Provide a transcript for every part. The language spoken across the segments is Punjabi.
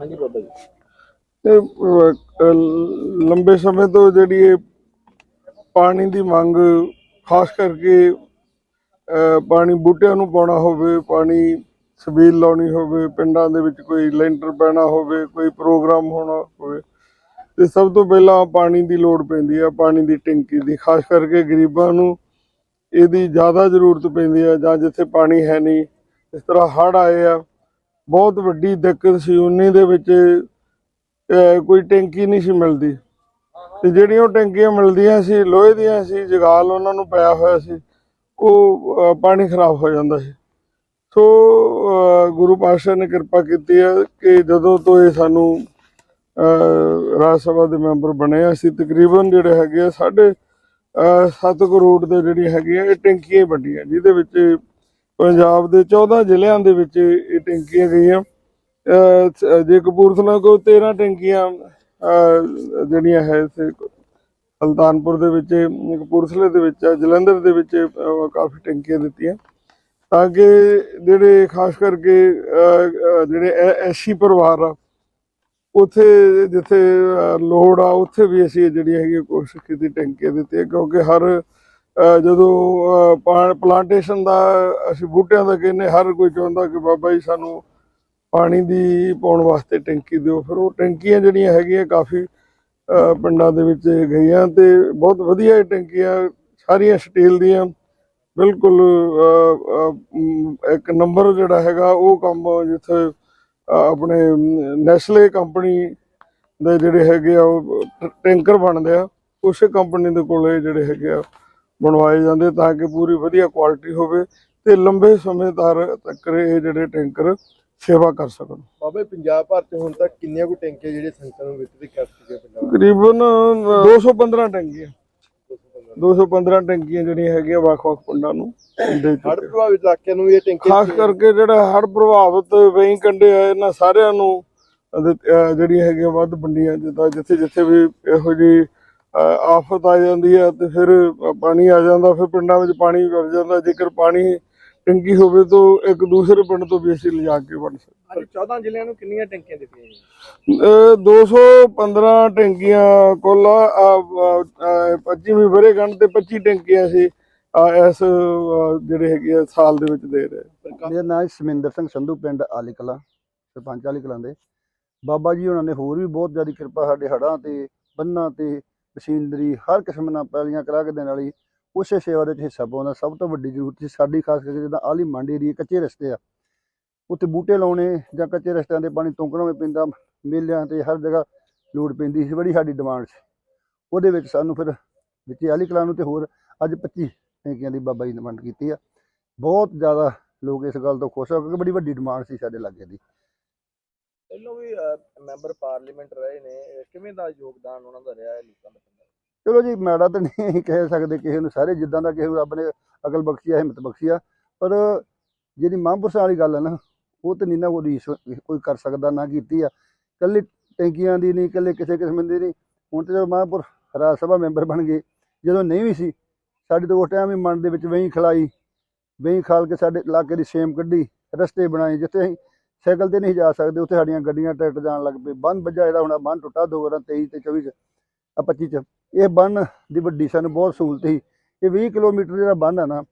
ਹਾਂਜੀ ਬਾਬਾ ਜੀ। ਤੇ ਅਹ, ਅਹ, ਲੰਬੇ ਸਮੇਂ ਤੋਂ ਜਿਹੜੀ ਇਹ ਪਾਣੀ ਦੀ ਮੰਗ ਖਾਸ ਕਰਕੇ ਅਹ, ਪਾਣੀ ਬੂਟਿਆਂ ਨੂੰ ਪਾਉਣਾ ਹੋਵੇ ਪਾਣੀ ਸਬੀਲ ਲਾਉਣੀ ਹੋਵੇ ਪਿੰਡਾਂ ਦੇ ਵਿੱਚ ਕੋਈ ਲੈਂਟਰ ਪੈਣਾ ਹੋਵੇ ਕੋਈ ਪ੍ਰੋਗਰਾਮ ਹੋਣਾ ਹੋਵੇ ਤੇ ਸਭ ਤੋਂ ਪਹਿਲਾਂ ਪਾਣੀ ਦੀ ਲੋੜ ਪੈਂਦੀ ਆ ਪਾਣੀ ਦੀ ਟੈਂਕੀ ਦੀ ਖਾਸ ਕਰਕੇ ਗਰੀਬਾਂ ਨੂੰ ਇਹਦੀ ਜ਼ਿਆਦਾ ਜ਼ਰੂਰਤ ਪੈਂਦੀ ਆ ਜਾਂ ਜਿੱਥੇ ਪਾਣੀ ਹੈ ਨਹੀਂ ਇਸ ਤਰ੍ਹਾਂ ਹੜ੍ਹ ਆਏ ਆ ਬਹੁਤ ਵੱਡੀ ਦਿੱਕਤ ਸੀ ਉਨੀ ਦੇ ਵਿੱਚ ਕੋਈ ਟੈਂਕੀ ਨਹੀਂ ਸੀ ਮਿਲਦੀ। ਤੇ ਜਿਹੜੀਆਂ ਉਹ ਟੈਂਕੀਆਂ ਮਿਲਦੀਆਂ ਸੀ ਲੋਹੇ ਦੀਆਂ ਸੀ ਜਗਾਲ ਉਹਨਾਂ ਨੂੰ ਪਿਆ ਹੋਇਆ ਸੀ ਉਹ ਪਾਣੀ ਖਰਾਬ ਹੋ ਜਾਂਦਾ ਸੀ। ਸੋ ਗੁਰੂ ਪਾਤਸ਼ਾਹ ਨੇ ਕਿਰਪਾ ਕੀਤੀ ਹੈ ਕਿ ਜਦੋਂ ਤੋਂ ਇਹ ਸਾਨੂੰ ਰਾਜ ਸਭਾ ਦੇ ਮੈਂਬਰ ਬਣੇ ਆ, ਅਸੀਂ ਤਕਰੀਬਨ ਜਿਹੜੇ ਹੈਗੇ ਆ ਸਾਡੇ 7 ਕਰੋੜ ਦੇ ਜਿਹੜੀ ਹੈਗੀ ਆ ਇਹ ਟੈਂਕੀਆਂ ਵੱਡੀਆਂ ਜਿਹਦੇ ਵਿੱਚ ਪੰਜਾਬ ਦੇ 14 ਜ਼ਿਲ੍ਹਿਆਂ ਦੇ ਵਿੱਚ ਇਹ ਟੈਂਕੀਆਂ ਗਈਆਂ। ਜੇ ਕਪੂਰਥਲਾ ਕੋਲ 13 ਟੈਂਕੀਆਂ ਜਿਹੜੀਆਂ ਹੈ ਇੱਥੇ ਸੁਲਤਾਨਪੁਰ ਦੇ ਵਿੱਚ ਕਪੂਰਥਲੇ ਦੇ ਵਿੱਚ ਆ, ਜਲੰਧਰ ਦੇ ਵਿੱਚ ਕਾਫੀ ਟੈਂਕੀਆਂ ਦਿੱਤੀਆਂ। ਤਾਂ ਕਿ ਜਿਹੜੇ ਖਾਸ ਕਰਕੇ ਅਹ, ਅਹ, ਜਿਹੜੇ ਐਸੀ ਪਰਿਵਾਰ ਆ ਉੱਥੇ ਜਿੱਥੇ ਲੋੜ ਆ ਉੱਥੇ ਵੀ ਅਸੀਂ ਇਹ ਜਿਹੜੀ ਹੈਗੀ ਕੋਸ਼ਿਸ਼ ਕੀਤੀ ਟੈਂਕੀਆਂ ਦਿੱਤੀਆਂ ਕਿਉਂਕਿ ਹਰ ਜਦੋਂ ਪਾ- ਪਲਾਂਟੇਸ਼ਨ ਦਾ, ਅਸੀਂ ਬੂਟਿਆਂ ਦਾ ਕਹਿੰਦੇ ਹਰ ਕੋਈ ਚਾਹੁੰਦਾ ਕਿ ਬਾਬਾ ਜੀ ਸਾਨੂੰ ਪਾਣੀ ਦੀ ਪਾਉਣ ਵਾਸਤੇ ਟੈਂਕੀ ਦਿਓ। ਫਿਰ ਉਹ ਟੈਂਕੀਆਂ ਜਿਹੜੀਆਂ ਹੈਗੀਆਂ ਕਾਫੀ ਪਿੰਡਾਂ ਦੇ ਵਿੱਚ ਗਈਆਂ ਤੇ ਬਹੁਤ ਵਧੀਆ ਇਹ ਟੈਂਕੀਆਂ, ਸਾਰੀਆਂ ਸਟੀਲ ਦੀਆਂ। ਬਿਲਕੁਲ ਇੱਕ ਨੰਬਰ ਜਿਹੜਾ ਹੈਗਾ, ਉਹ ਕੰਮ ਜਿੱਥੇ ਆਪਣੇ ਨੈਸਲੇ ਕੰਪਨੀ ਦੇ ਜਿਹੜੇ ਹੈਗੇ ਆ, ਉਹ ਟੈਂਕਰ ਬਣਦੇ ਆ, ਉਸੇ ਕੰਪਨੀ ਦੇ ਕੋਲੇ ਜਿਹੜੇ ਹੈਗੇ ਆ ਬਣਵਾਏ ਜਾਂਦੇ ਤਾਂ ਕਿ ਪੂਰੀ ਵਧੀਆ ਕੁਆਲਿਟੀ ਹੋਵੇ ਤੇ ਲੰਬੇ ਸਮੇਂ ਤੱਕ ਇਹ ਜਿਹੜੇ ਟੈਂਕਰ ਸੇਵਾ ਕਰ ਸਕਣ। ਬਾਬਾ ਪੰਜਾਬ ਭਰ ਚ ਹੁਣ ਤੱਕ ਕਿੰਨੀਆਂ ਕੁ ਟੈਂਕੀਆਂ ਜਿਹੜੇ ਸੰਗਤਾਂ ਨੂੰ ਵਿਤਰਿਤ ਕਰ ਚੁੱਕੇ ਪੰਜਾਬ ਤਕਰੀਬਨ 215 ਟੈਂਕੀਆਂ। 215 ਟੈਂਕੀਆਂ ਜਿਹੜੀਆਂ ਹੈਗੀਆਂ ਵੱਖ-ਵੱਖ ਪਿੰਡਾਂ ਨੂੰ ਹੜ੍ਹ ਪ੍ਰਭਾਵਿਤ ਇਲਾਕਿਆਂ ਨੂੰ ਇਹ ਟੈਂਕੀ ਖਾਸ ਕਰਕੇ ਜਿਹੜਾ ਹੜ੍ਹ ਪ੍ਰਭਾਵਿਤ ਵੇਈ ਕੰਡੇ ਆ ਇਹਨਾਂ ਸਾਰਿਆਂ ਨੂੰ ਜਿਹੜੀਆਂ ਹੈਗੀਆਂ ਵੱਧ ਵੰਡੀਆਂ ਜਿੱਦਾਂ ਜਿੱਥੇ ਜਿੱਥੇ ਵੀ ਇਹੋ ਜੀ ਆਫਤ ਆ ਜਾਂਦੀ ਆ ਤੇ ਫਿਰ ਪਾਣੀ ਆ ਜਾਂਦਾ ਫਿਰ ਪਿੰਡਾਂ ਵਿੱਚ ਪਾਣੀ ਵਰ ਜਾਂਦਾ। ਜੇਕਰ ਪਾਣੀ ਟੈਂਕੀ ਹੋਵੇ ਤਾਂ ਇੱਕ ਦੂਸਰੇ ਪਿੰਡ ਤੋਂ ਵੀ ਅਸੀਂ ਲਿਜਾ ਕੇ ਵੰਡ ਸਕਦੇ ਅੱਜ 14 ਜ਼ਿਲ੍ਹਿਆਂ ਨੂੰ ਕਿੰਨੀਆਂ ਟੈਂਕੀਆਂ ਦਿੱਤੀਆਂ ਜੀ ਅਹ 215 ਟੈਂਕੀਆਂ ਕੁੱਲ ਆ, ਅਹ, ਅਹ, 25ਵੀਂ ਵਰੇਗੰਢ ਤੇ 25 ਟੈਂਕੀਆਂ ਸੀ ਇਸ ਜਿਹੜੇ ਹੈਗੇ ਆ ਸਾਲ ਦੇ ਵਿੱਚ ਦੇ ਰਹੇ ਮੇਰਾ ਨਾਮ ਸਮਿੰਦਰ ਸਿੰਘ ਸੰਧੂ ਪਿੰਡ ਆਲੀ ਕਲਾਂ ਸਰਪੰਚ ਆਲੀ ਕਲਾਂ ਦੇ। ਬਾਬਾ ਜੀ ਉਹਨਾਂ ਨੇ ਹੋਰ ਵੀ ਬਹੁਤ ਜ਼ਿਆਦਾ ਕਿਰਪਾ ਸਾਡੇ ਹੜਾਂ ਤੇ ਬੰਨਾਂ ਤੇ ਮਸ਼ੀਨਰੀ ਹਰ ਕਿਸਮ ਨਾਲ ਪੈਲੀਆਂ ਕਰਾ ਕੇ ਦੇਣ ਵਾਲੀ, ਉਸੇ ਸੇਵਾ ਦੇ ਵਿੱਚ ਹਿੱਸਾ ਪਾਉਂਦਾ ਸਭ ਤੋਂ ਵੱਡੀ ਜ਼ਰੂਰਤ ਸੀ ਸਾਡੀ, ਖਾਸ ਕਰਕੇ ਜਿੱਦਾਂ ਆਲੀ ਮੰਡੀ ਏਰੀਏ ਕੱਚੇ ਰਸਤੇ ਆ। ਉੱਥੇ ਬੂਟੇ ਲਾਉਣੇ ਜਾਂ ਕੱਚੇ ਰਸਤਿਆਂ ਦੇ ਪਾਣੀ ਤੋਂਕਣਾ ਵੀ ਪੈਂਦਾ, ਮੇਲਿਆਂ ਤੇ ਹਰ ਜਗ੍ਹਾ ਲੋੜ ਪੈਂਦੀ ਸੀ, ਬੜੀ ਸਾਡੀ ਡਿਮਾਂਡ ਸੀ। ਉਹਦੇ ਵਿੱਚ ਸਾਨੂੰ ਫਿਰ ਵਿੱਚ ਆਲੀ ਕਲਾਂ ਨੂੰ ਤੇ ਹੋਰ ਅੱਜ 25 ਟੈਂਕੀਆਂ ਦੀ ਬਾਬਾ ਜੀ ਨੇ ਵੰਡ ਕੀਤੀ ਆ। ਬਹੁਤ ਜ਼ਿਆਦਾ ਲੋਕ ਇਸ ਗੱਲ ਤੋਂ ਖੁਸ਼ ਹੋ ਕਿਉਂਕਿ ਬੜੀ ਵੱਡੀ ਡਿਮਾਂਡ ਸੀ ਸਾਡੇ ਲਾਗੇ ਦੀ। ਪਹਿਲਾਂ ਵੀ ਮੈਂਬਰ ਪਾਰਲੀਮੈਂਟ ਰਹੇ ਨੇ ਕਿਵੇਂ ਦਾ ਯੋਗਦਾਨ ਉਹਨਾਂ ਦਾ ਰਿਹਾ ਹੈ ਲੋਕਾਂ ਦਾ ਚਲੋ ਜੀ, ਮਾੜਾ ਤਾਂ ਨਹੀਂ ਕਹਿ ਸਕਦੇ ਕਿਸੇ ਨੂੰ, ਸਾਰੇ ਜਿੱਦਾਂ ਦਾ ਕਿਸੇ ਨੂੰ ਰੱਬ ਨੇ ਅਕਲ ਬਖਸ਼ੀ ਆ, ਹਿੰਮਤ ਬਖਸ਼ੀ ਆ, ਪਰ ਜਿਹੜੀ ਮਹਾਂਪੁਰਸ਼ਾਂ ਵਾਲੀ ਗੱਲ ਹੈ ਨਾ, ਉਹ ਤਾਂ ਨਹੀਂ ਨਾ ਕੋਈ ਕੋਈ ਕਰ ਸਕਦਾ, ਨਾ ਕੀਤੀ ਆ। ਕੱਲੀ ਟੈਂਕੀਆਂ ਦੀ ਨਹੀਂ ਕੱਲੇ ਕਿਸੇ ਕਿਸਮ ਦੀ ਨਹੀਂ ਹੁਣ ਤੇ ਜਦੋਂ ਮਹਾਂਪੁਰ ਰਾਜ ਸਭਾ ਮੈਂਬਰ ਬਣ ਗਏ, ਜਦੋਂ ਨਹੀਂ ਵੀ ਸੀ, ਸਾਡੇ ਤੋਂ ਉਸ ਟਾਈਮ ਵੀ ਮਨ ਦੇ ਵਿੱਚ ਵਹੀਂ ਖਲਾਈ ਵਹੀਂ ਖਾਲ ਕੇ ਸਾਡੇ ਇਲਾਕੇ ਦੀ ਸੇਮ ਕੱਢੀ, ਰਸਤੇ ਬਣਾਏ, ਜਿੱਥੇ ਅਸੀਂ ਸਾਈਕਲ ਤੇ ਨਹੀਂ ਜਾ ਸਕਦੇ, ਉੱਥੇ ਸਾਡੀਆਂ ਗੱਡੀਆਂ ਟਰੈਕਟਰ ਜਾਣ ਲੱਗ ਪਏ। ਬੰਨ ਵੱਜਾ ਜਿਹੜਾ ਹੁਣ ਬੰਨ ਟੁੱਟਾ ਦੋ ਵਾਰਾਂ 23 ਤੇ 24 ਚ, ਆ 25 ਚ। ਇਹ ਬੰਨ ਦੀ ਵੱਡੀ ਸਾਨੂੰ ਬਹੁਤ ਸਹੂਲਤ ਸੀ। ਇਹ 20 ਕਿਲੋਮੀਟਰ ਜਿਹੜਾ ਬੰਨ ਆ ਨਾ,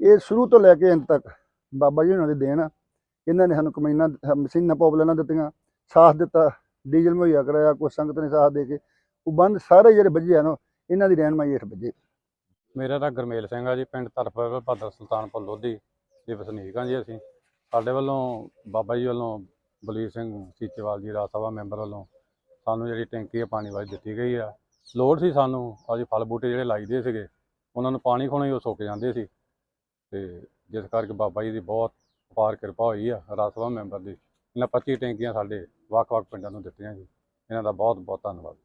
ਇਹ ਸ਼ੁਰੂ ਤੋਂ ਲੈ ਕੇ ਅੰਤ ਤੱਕ ਬਾਬਾ ਜੀ ਉਹਨਾਂ ਦੇ ਦੇਣ ਆ। ਇਹਨਾਂ ਨੇ ਸਾਨੂੰ ਕਮੈਨਾਂ ਮਸ਼ੀਨਾਂ ਪੌਪਲਾਨਾਂ ਦਿੱਤੀਆਂ, ਸਾਥ ਦਿੱਤਾ, ਡੀਜ਼ਲ ਮੁਹੱਈਆ ਕਰਾਇਆ, ਕੋਈ ਸੰਗਤ ਨੇ ਸਾਥ ਦੇ ਕੇ। ਉਹ ਬੰਦ ਸਾਰੇ ਜਿਹੜੇ ਵੱਜੇ ਆ ਨਾ, ਇਹਨਾਂ ਦੀ ਰਹਿਨਮਾਈ ਹੇਠ ਵੱਜੇ। ਮੇਰਾ ਤਾਂ ਗਰਮੇਲ ਸਿੰਘ ਆ ਜੀ, ਪਿੰਡ ਤਰਫ ਭਾਦਰ ਸੁਲਤਾਨਪੁਰ ਲੋਧੀ ਦੇ ਵਸਨੀਕ ਆ ਜੀ ਅਸੀਂ। ਸਾਡੇ ਵੱਲੋਂ ਬਾਬਾ ਜੀ ਵੱਲੋਂ ਬਲਵੀਰ ਸਿੰਘ ਸੀਚੇਵਾਲ ਜੀ, ਰਾਜ ਸਭਾ ਮੈਂਬਰ ਵੱਲੋਂ ਸਾਨੂੰ ਜਿਹੜੀ ਟੈਂਕੀ ਆ ਪਾਣੀ ਵਾਲੀ ਦਿੱਤੀ ਗਈ ਆ। ਲੋੜ ਸੀ ਸਾਨੂੰ, ਅਸੀਂ ਫਲ ਬੂਟੇ ਜਿਹੜੇ ਲਾਈਦੇ ਸੀਗੇ, ਉਹਨਾਂ ਨੂੰ ਪਾਣੀ ਖੋਣਾ ਹੀ ਉਹ ਸੁੱਕ ਜਾਂਦੇ ਸੀ। ਤੇ ਜਿਸ ਕਰਕੇ ਬਾਬਾ ਜੀ ਦੀ ਬਹੁਤ ਅਪਾਰ ਕਿਰਪਾ ਹੋਈ ਆ, ਰਾਜ ਸਭਾ ਮੈਂਬਰ ਦੀ। ਇਹਨਾਂ 25 ਟੈਂਕੀਆਂ ਸਾਡੇ ਵੱਖ-ਵੱਖ ਪਿੰਡਾਂ ਨੂੰ ਦਿੱਤੀਆਂ ਜੀ। ਇਹਨਾਂ ਦਾ ਬਹੁਤ ਬਹੁਤ ਧੰਨਵਾਦ।